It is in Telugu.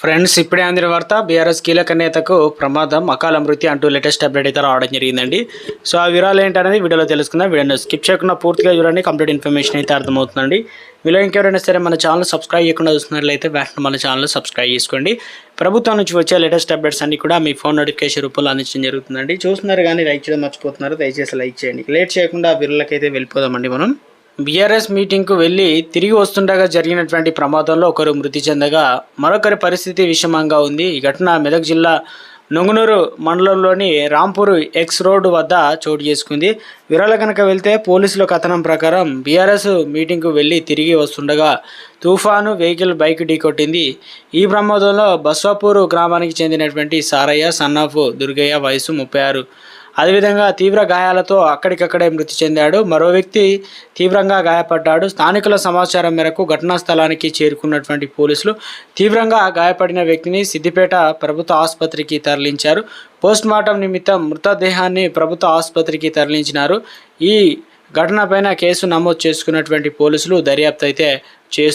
ఫ్రెండ్స్ ఇప్పుడే అందిన వార్త బీఆర్ఎస్ కీలక నేతకు ప్రమాదం అకాల మృతి అంటూ లేటెస్ట్ అప్డేట్ అయితే రావడం జరిగిందండి. సో ఆ వివరాలు ఏంటనేది వీడియోలో తెలుసుకుందాం. వీడియోని స్కిప్ చేయకుండా పూర్తిగా చూడండి. కంప్లీట్ ఇన్ఫర్మేషన్ అయితే అర్థమవుతుందండి. మీలో ఇంకెవరైనా సరే మన ఛానల్ సబ్స్క్రైబ్ చేయకుండా చూస్తున్నట్లయితే వెంటనే మన ఛానల్ సబ్స్క్రైబ్ చేసుకోండి. ప్రభుత్వం నుంచి వచ్చే లేటెస్ట్ అప్డేట్స్ అన్ని కూడా మీ ఫోన్ నోటిఫికేషన్ రూపంలో అందించడం జరుగుతుందండి. చూస్తున్నారు కానీ లైక్ చేయడం మర్చిపోతున్నారు. దయచేసి లైక్ చేయండి. లేట్ చేయకుండా ఆ వివరాలకైతే వెళ్ళిపోదామండి మనం. బీఆర్ఎస్ మీటింగ్కు వెళ్ళి తిరిగి వస్తుండగా జరిగినటువంటి ప్రమాదంలో ఒకరు మృతి చెందగా మరొకరి పరిస్థితి విషమంగా ఉంది. ఈ ఘటన మెదక్ జిల్లా నుంగునూరు మండలంలోని రాంపూర్ ఎక్స్ రోడ్డు వద్ద చోటు చేసుకుంది. వివరాల కనుక వెళ్తే పోలీసుల కథనం ప్రకారం బీఆర్ఎస్ మీటింగ్కు వెళ్ళి తిరిగి వస్తుండగా తుఫాను వెహికల్ బైక్ ఢీకొట్టింది. ఈ ప్రమాదంలో బస్వాపూర్ గ్రామానికి చెందినటువంటి సారయ్య సన్నాఫ్ దుర్గయ్య వయసు ముప్పై ఆరు. అదేవిధంగా తీవ్ర గాయాలతో అక్కడికక్కడే మృతి చెందాడు. మరో వ్యక్తి తీవ్రంగా గాయపడ్డాడు. స్థానికుల సమాచారం మేరకు ఘటనా స్థలానికి చేరుకున్నటువంటి పోలీసులు తీవ్రంగా గాయపడిన వ్యక్తిని సిద్దిపేట ప్రభుత్వ ఆసుపత్రికి తరలించారు. పోస్ట్ మార్టం నిమిత్తం మృతదేహాన్ని ప్రభుత్వ ఆసుపత్రికి తరలించినారు. ఈ ఘటనపైన కేసు నమోదు చేసుకున్నటువంటి పోలీసులు దర్యాప్తు అయితే చేస్తూ